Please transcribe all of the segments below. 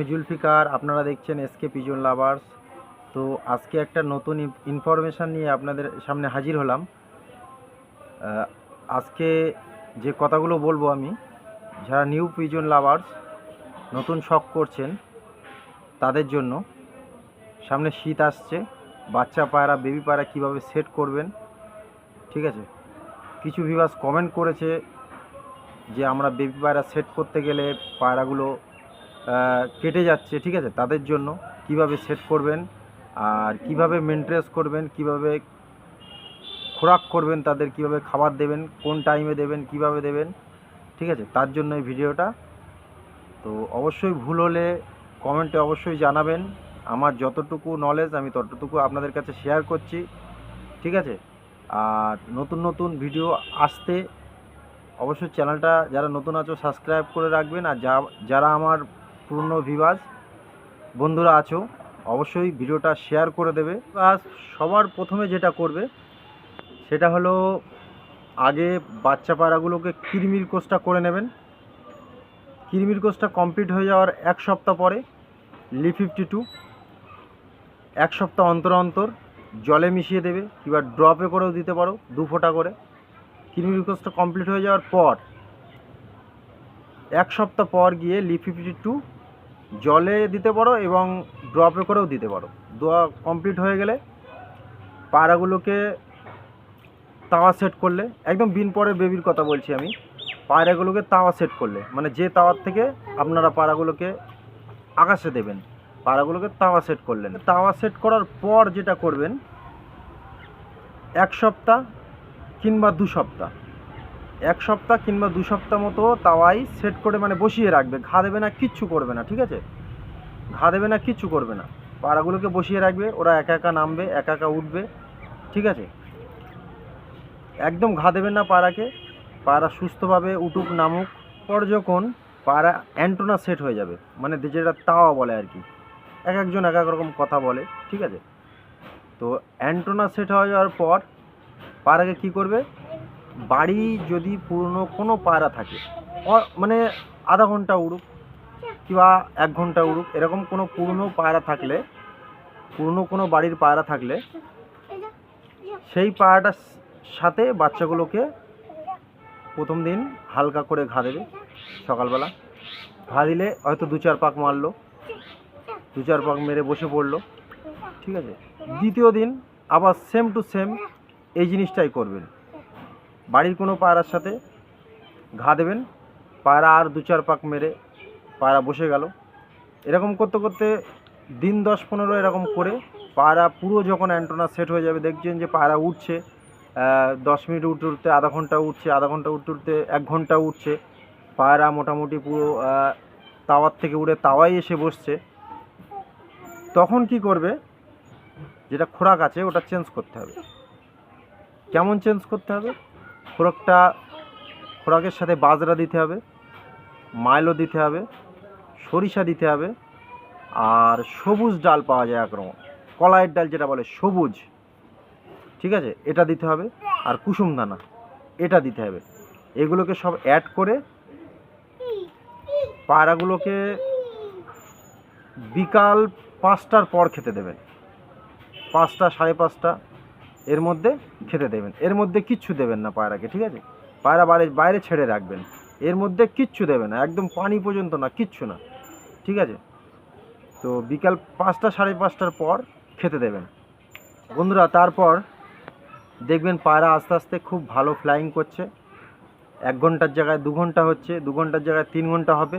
আমি জুলফিকার আপনারা দেখছেন এসকে পিজন লাভার্স তো আজকে একটা নতুন ইনফরমেশান নিয়ে আপনাদের সামনে হাজির হলাম। আজকে যে কথাগুলো বলব আমি, যারা নিউ পিজন লাভার্স নতুন শখ করছেন, তাদের জন্য সামনে শীত আসছে, বাচ্চা পায়রা বেবি পায়রা কীভাবে সেট করবেন, ঠিক আছে? কিছু ভিভাস কমেন্ট করেছে যে আমরা বেবি পায়রা সেট করতে গেলে পায়রাগুলো কেটে যাচ্ছে, ঠিক আছে? তাদের জন্য কীভাবে সেট করবেন আর কীভাবে মেনটেন্স করবেন, কীভাবে খোরাক করবেন তাদের, কীভাবে খাবার দেবেন, কোন টাইমে দেবেন, কীভাবে দেবেন, ঠিক আছে? তার জন্য এই ভিডিওটা। তো অবশ্যই ভুল হলে কমেন্টে অবশ্যই জানাবেন। আমার যতটুকু নলেজ আমি ততটুকু আপনাদের কাছে শেয়ার করছি, ঠিক আছে? আর নতুন নতুন ভিডিও আসতে অবশ্যই চ্যানেলটা যারা নতুন আছো সাবস্ক্রাইব করে রাখবেন। আর যারা আমার পুরনো ভিভাস। বন্ধুরা আছো, অবশ্যই ভিডিওটা শেয়ার করে দেবে। আর সবার প্রথমে যেটা করবে, সেটা হলো আগে বাচ্চা পায়রাগুলোকে কিরমির কোর্সটা করে নেবেন। কিরমির কোর্সটা কমপ্লিট হয়ে যাওয়ার এক সপ্তাহ পরে লি ফিফটি টু, এক সপ্তাহ অন্তর অন্তর জলে মিশিয়ে দেবে, কিংবা ড্রপে করেও দিতে পারো, দু ফোঁটা করে। কিরমির কোর্সটা কমপ্লিট হয়ে যাওয়ার পর, এক সপ্তাহ পর গিয়ে লি ফিফটি টু জলে দিতে পারো এবং ড্রপে করেও দিতে পারো। দোয়া কমপ্লিট হয়ে গেলে পায়রাগুলোকে তাওয়া সেট করলে, একদম বিন পরে বেবির কথা বলছি আমি, পায়রাগুলোকে তাওয়া সেট করলে মানে যে তাওয়ার থেকে আপনারা পায়রাগুলোকে আকাশে দেবেন, পায়রাগুলোকে তাওয়া সেট করলেন। তাওয়া সেট করার পর যেটা করবেন, এক সপ্তাহ কিংবা দু সপ্তাহ। এক সপ্তাহ কিংবা দু সপ্তাহ মতো তাওয়াই সেট করে মানে বসিয়ে রাখবে। ঘা দেবে না, কিচ্ছু করবে না, ঠিক আছে? ঘা দেবে না, কিচ্ছু করবে না। পাড়াগুলোকে বসিয়ে রাখবে, ওরা একা একা নামবে, একা একা উঠবে, ঠিক আছে? একদম ঘা দেবেন না পাড়াকে। পাড়া সুস্থভাবে উঠুক, নামুক। পর যখন পাড়া অ্যান্টোনা সেট হয়ে যাবে মানে যেটা তাওয়া বলে আর কি। এক একজন এক এক রকম কথা বলে, ঠিক আছে? তো অ্যান্টোনা সেট হয়ে যাওয়ার পর পাড়াকে কি করবে? বাড়ি যদি পুরনো কোনো পায়রা থাকে মানে আধা ঘণ্টা উড়ুক কিংবা এক ঘণ্টা উড়ুক, এরকম কোনো পুরনো পায়রা থাকলে, পুরনো কোনো বাড়ির পায়রা থাকলে, সেই পায়রাটার সাথে বাচ্চাগুলোকে প্রথম দিন হালকা করে ঘা দেবে সকালবেলা। ঘা দিলে হয়তো দু চার পাক মারলো, দু চার পাক মেরে বসে পড়ল, ঠিক আছে? দ্বিতীয় দিন আবার সেম টু সেম এই জিনিসটাই করবেন। বাড়ির কোনো পায়রার সাথে ঘা দেবেন। পায়রা আর দু চার পাক মেরে পায়রা বসে গেল। এরকম করতে করতে দিন দশ পনেরো এরকম করে পায়রা পুরো যখন অ্যান্টোনা সেট হয়ে যাবে, দেখছেন যে পায়রা উঠছে দশ মিনিট উঠতে উঠতে আধা ঘণ্টা উঠছে, আধা ঘণ্টা উঠতে উঠতে এক ঘণ্টা উঠছে। পায়রা মোটামুটি পুরো তাওয়ার থেকে উড়ে তাওয়াই এসে বসছে। তখন কি করবে? যেটা খোরাক আছে ওটা চেঞ্জ করতে হবে। কেমন চেঞ্জ করতে হবে? খোরাকটা, খোরাকের সাথে বাজরা দিতে হবে, মাইলো দিতে হবে, সরিষা দিতে হবে, আর সবুজ ডাল পাওয়া যায় একরকম। কলাইয়ের ডাল যেটা বলে সবুজ। ঠিক আছে? এটা দিতে হবে, আর কুসুম দানা, এটা দিতে হবে। এগুলোকে সব অ্যাড করে পায়রাগুলোকে বিকাল পাঁচটার পর খেতে দেবেন। পাঁচটা, সাড়ে পাঁচটা এর মধ্যে খেতে দেবেন। এর মধ্যে কিচ্ছু দেবেন না পায়রাকে, ঠিক আছে? পায়রা বাইরে বাইরে ছেড়ে রাখবেন। এর মধ্যে কিচ্ছু দেবে না, একদম পানি পর্যন্ত না, কিচ্ছু না, ঠিক আছে? তো বিকাল পাঁচটা, সাড়ে পাঁচটার পর খেতে দেবেন। বন্ধুরা, তারপর দেখবেন পায়রা আস্তে আস্তে খুব ভালো ফ্লাইং করছে। এক ঘণ্টার জায়গায় দু ঘণ্টা হচ্ছে, দু ঘণ্টার জায়গায় তিন ঘণ্টা হবে।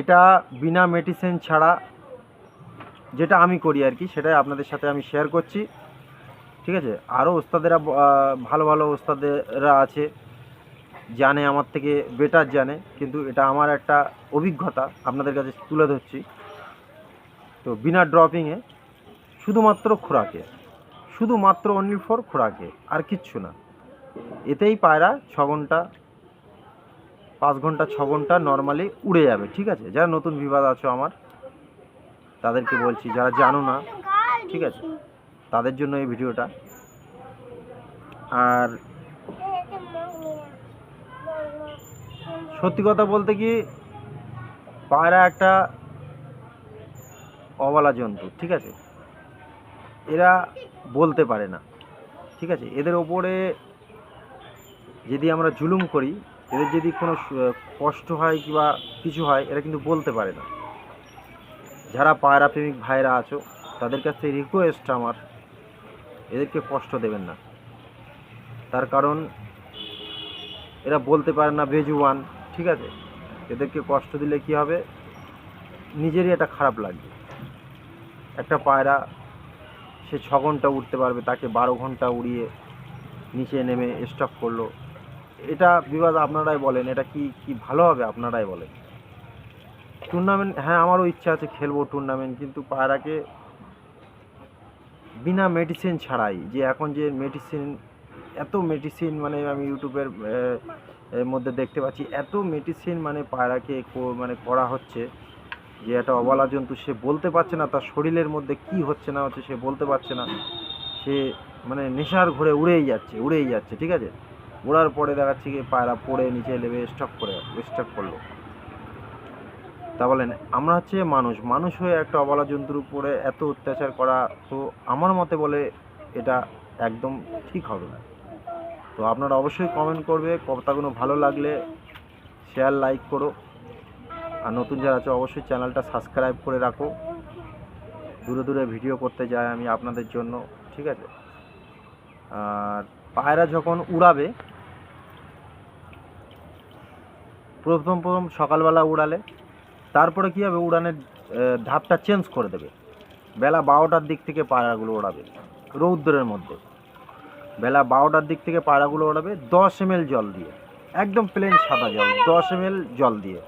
এটা বিনা মেডিসিন ছাড়া যেটা আমি করি আর কি, সেটাই আপনাদের সাথে আমি শেয়ার করছি। ঠিক আছে? আরও ওস্তাদেরা ভালো ভালো ওস্তাদেরা আছে, জানে, আমার থেকে বেটার জানে, কিন্তু এটা আমার একটা অভিজ্ঞতা আপনাদের কাছে তুলে ধরছি। তো বিনা ড্রপিংয়ে শুধুমাত্র খোরাকে, শুধুমাত্র অনলি ফর খোরাকে, আর কিচ্ছু না। এতেই পায়রা ছ ঘণ্টা, পাঁচ ঘণ্টা, ছ ঘণ্টা নর্মালি উড়ে যাবে, ঠিক আছে? যারা নতুন বিবাদ আছো আমার, তাদেরকে বলছি, যারা জানো না, ঠিক আছে? তাদের জন্য এই ভিডিওটা। আর সত্যি কথা বলতে কি, পায়রা একটা অবলা জন্তু, ঠিক আছে? এরা বলতে পারে না, ঠিক আছে? এদের ওপরে যদি আমরা জুলুম করি, এদের যদি কোনো কষ্ট হয় কিংবা কিছু হয়, এরা কিন্তু বলতে পারে না। যারা পায়রা প্রেমিক ভাইরা আছো, তাদের কাছ রিকোয়েস্ট আমার এদেরকে কষ্ট দেবেন না। তার কারণ, এরা বলতে পারে না বেজুয়ান, ঠিক আছে? এদেরকে কষ্ট দিলে কি হবে? নিজেরই এটা খারাপ লাগবে। একটা পায়রা, সে ছ ঘণ্টা উঠতে পারবে, তাকে বারো ঘণ্টা উড়িয়ে নিচে নেমে স্টপ করল। এটা বিবাদ আপনারাই বলেন, এটা কি কি ভালো হবে আপনারাই বলেন। টুর্নামেন্ট হ্যাঁ আমারও ইচ্ছা আছে খেলব টুর্নামেন্ট কিন্তু পায়রাকে বিনা মেডিসিন ছাড়াই যে এখন যে মেডিসিন এত মেডিসিন মানে আমি ইউটিউবের মধ্যে দেখতে পাচ্ছি, এত মেডিসিন মানে পায়রাকে মানে করা হচ্ছে যে একটা অবলা জন্তু, সে বলতে পারছে না তার শরীরের মধ্যে কি হচ্ছে না হচ্ছে, সে বলতে পারছে না। সে মানে নেশার ঘুরে উড়েই যাচ্ছে উড়েই যাচ্ছে, ঠিক আছে? ওড়ার পরে দেখাচ্ছে কি পায়রা পড়ে, নিচে নেবে স্টক করে স্টক করল। তা বলেন, আমরা হচ্ছে মানুষ মানুষ হয়ে একটা অবলা জন্তুর উপরে এত অত্যাচার করা তো আমার মতে বলে এটা একদম ঠিক হবে না। তো আপনারা অবশ্যই কমেন্ট করবে, কথাগুলো ভালো লাগলে শেয়ার লাইক করো। আর নতুন যারা আছে, অবশ্যই চ্যানেলটা সাবস্ক্রাইব করে রাখো। দূরে দূরে ভিডিও করতে যাই আমি আপনাদের জন্য, ঠিক আছে? আর পায়রা যখন উড়াবে, প্রথম প্রথম সকালবেলা উড়ালে তারপরে কী হবে? উড়ানের ধাপটা চেঞ্জ করে দেবে। বেলা বারোটার দিক থেকে পায়রাগুলো ওড়াবে, রৌদ্রের মধ্যে। বেলা বারোটার দিক থেকে পায়রাগুলো ওড়াবে দশ এম জল দিয়ে। একদম প্লেন সাদা জল, দশ এম জল দিয়ে।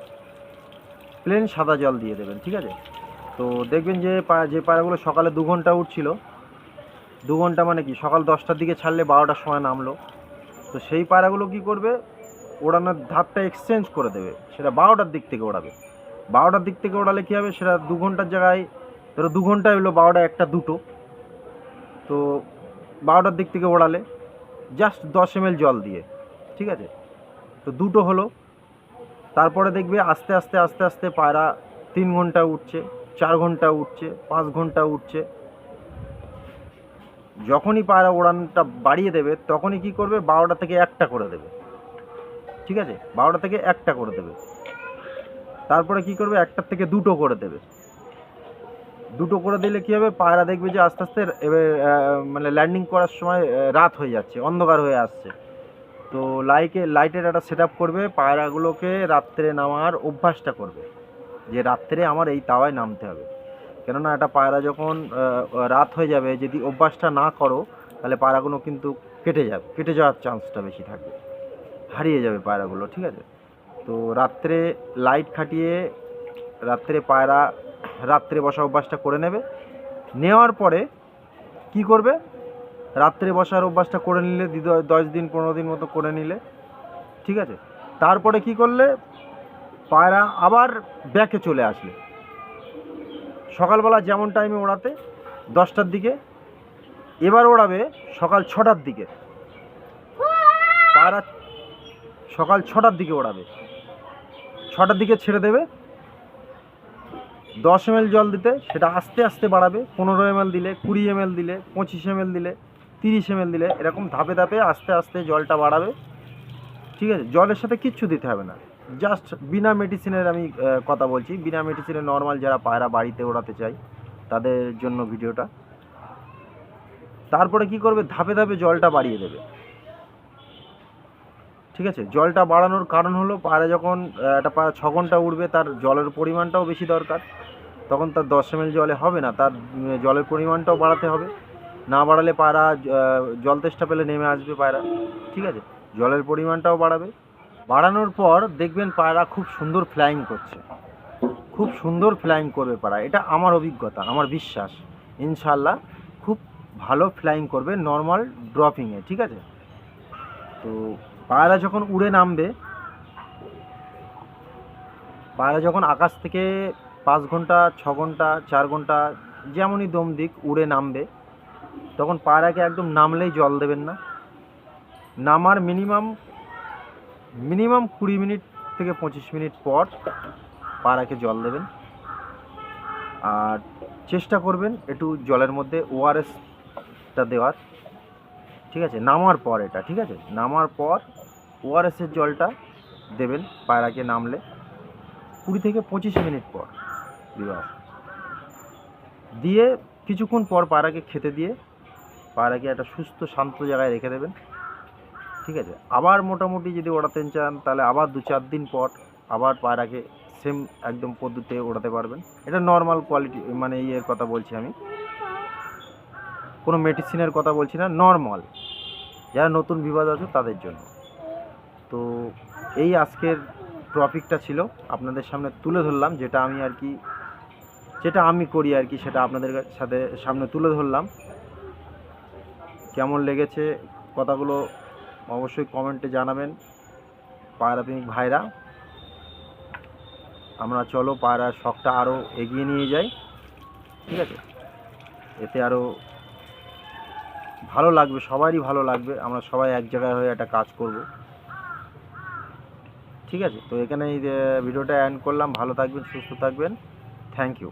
প্লেন সাদা জল দিয়ে দেবেন, ঠিক আছে? তো দেখবেন যে যে পায়রাগুলো সকালে দু ঘণ্টা উঠছিল দু ঘণ্টা মানে কি? সকাল দশটার দিকে ছাড়লে বারোটার সময় নামলো। তো সেই পায়রাগুলো কি করবে? ওড়ানোর ধাপটা এক্সচেঞ্জ করে দেবে। সেটা বারোটার দিক থেকে ওড়াবে। বারোটার দিক থেকে ওড়ালে কী হবে? সেটা দু ঘণ্টার জায়গায়, ধরো দু ঘণ্টা হলো বারোটা একটা দুটো। তো বারোটার দিক থেকে ওড়ালে জাস্ট দশ এম জল দিয়ে, ঠিক আছে? তো দুটো হলো। তারপরে দেখবে আস্তে আস্তে আস্তে আস্তে পায়রা তিন ঘণ্টা উঠছে, চার ঘণ্টা উঠছে, পাঁচ ঘণ্টা উঠছে। যখনই পায়রা ওড়ানটা বাড়িয়ে দেবে, তখনই কি করবে? বারোটা থেকে একটা করে দেবে। ঠিক আছে? বারোটা থেকে একটা করে দেবে। তারপরে কি করবে? একটার থেকে দুটো করে দেবে। দুটো করে দিলে কি হবে? পায়রা দেখবে যে আস্তে আস্তে এবার মানে ল্যান্ডিং করার সময় রাত হয়ে যাচ্ছে, অন্ধকার হয়ে আসছে। তো লাইকে লাইটের একটা সেট করবে, পায়রাগুলোকে রাত্রে নামার অভ্যাসটা করবে। যে রাত্রে আমার এই তাওয়ায় নামতে হবে। কেননা একটা পায়রা যখন রাত হয়ে যাবে, যদি অভ্যাসটা না করো, তাহলে পায়রাগুলো কিন্তু কেটে যাবে, কেটে যাওয়ার চান্সটা বেশি থাকবে। হারিয়ে যাবে পায়রাগুলো, ঠিক আছে? তো রাত্রে লাইট খাটিয়ে রাত্রে পায়রা রাত্রে বসা অভ্যাসটা করে নেবে। নেওয়ার পরে কি করবে? রাত্রে বসার অভ্যাসটা করে নিলে দশ দিন, পনেরো দিন মতো করে নিলে, ঠিক আছে? তারপরে কি করলে? পায়রা আবার ব্যাকে চলে আসলে। সকালবেলা যেমন টাইমে ওড়াতে, দশটার দিকে, এবার ওড়াবে সকাল ছটার দিকে। পায়রা সকাল ছটার দিকে ওড়াবে। ছটার দিকে ছেড়ে দেবে। দশ এম জল দিতে, সেটা আস্তে আস্তে বাড়াবে। পনেরো এম দিলে, কুড়ি এম দিলে, পঁচিশ এম দিলে, তিরিশ এম দিলে, এরকম ধাপে ধাপে আস্তে আস্তে জলটা বাড়াবে। ঠিক আছে? জলের সাথে কিচ্ছু দিতে হবে না। জাস্ট বিনা মেডিসিনের আমি কথা বলছি। বিনা মেডিসিনের নর্মাল যারা পায়রা বাড়িতে ওড়াতে চাই তাদের জন্য ভিডিওটা। তারপরে কি করবে? ধাপে ধাপে জলটা বাড়িয়ে দেবে। ঠিক আছে? জলটা বাড়ানোর কারণ হলো পায়রা যখন একটা পায়রা ছ ঘণ্টা উঠবে তার জলের পরিমাণটাও বেশি দরকার। তখন তার দশ এম জলে হবে না, তার জলের পরিমাণটাও বাড়াতে হবে। না বাড়ালে পায়রা জল তেষ্টা পেলে নেমে আসবে পায়রা, ঠিক আছে? জলের পরিমাণটাও বাড়াবে। বাড়ানোর পর দেখবেন পায়রা খুব সুন্দর ফ্লাইং করছে। খুব সুন্দর ফ্লাইং করবে পায়রা। এটা আমার অভিজ্ঞতা, আমার বিশ্বাস। ইনশাল্লাহ খুব ভালো ফ্লাইং করবে নর্মাল ড্রপিংয়ে ঠিক আছে? তো পায়রা যখন উড়ে নামবে, পায়রা যখন আকাশ থেকে পাঁচ ঘণ্টা, ছ ঘণ্টা, চার ঘণ্টা যেমনই দম দিক উড়ে নামবে, তখন পায়রাকে একদম নামলেই জল দেবেন না। নামার মিনিমাম মিনিমাম কুড়ি মিনিট থেকে পঁচিশ মিনিট পর পায়রাকে জল দেবেন। আর চেষ্টা করবেন একটু জলের মধ্যে ওআরএসটা দেওয়ার। ঠিক আছে? নামার পর এটা, ঠিক আছে? নামার পর ওআরএসের জলটা দেবেন পায়রাকে নামলে কুড়ি থেকে পঁচিশ মিনিট পর। বিবাহ। দিয়ে কিছুক্ষণ পর পায়রাকে খেতে দিয়ে পায়রাকে একটা সুস্থ, শান্ত জায়গায় রেখে দেবেন। ঠিক আছে? আবার মোটামুটি যদি ওড়াতে চান, তাহলে আবার দু চার দিন পর আবার পায়রাকে সেম একদম পদ্ধতিতে ওড়াতে পারবেন। এটা নর্মাল কোয়ালিটি মানে ইয়ের কথা বলছি আমি। কোনো মেডিসিনের কথা বলছি না নর্মাল যারা নতুন বিবাদ আছে তাদের জন্য। তো এই আজকের টপিকটা ছিল। আপনাদের সামনে তুলে ধরলাম, যেটা আমি আর কি যেটা আমি করি আর কি, সেটা আপনাদের সাথে সামনে তুলে ধরলাম। কেমন লেগেছে কথাগুলো অবশ্যই কমেন্টে জানাবেন। পায়রা প্রেমিক ভাইরা, আমরা চলো পায়রার শখটা আরও এগিয়ে নিয়ে যাই। ঠিক আছে? এতে আরও ভালো লাগবে, সবারই ভালো লাগবে। আমরা সবাই এক জায়গায় হয়ে একটা কাজ করব। ঠিক আছে? তো এখানে ভিডিওটা অ্যান্ড করলাম। ভালো থাকবেন সুস্থ থাকবেন। Thank you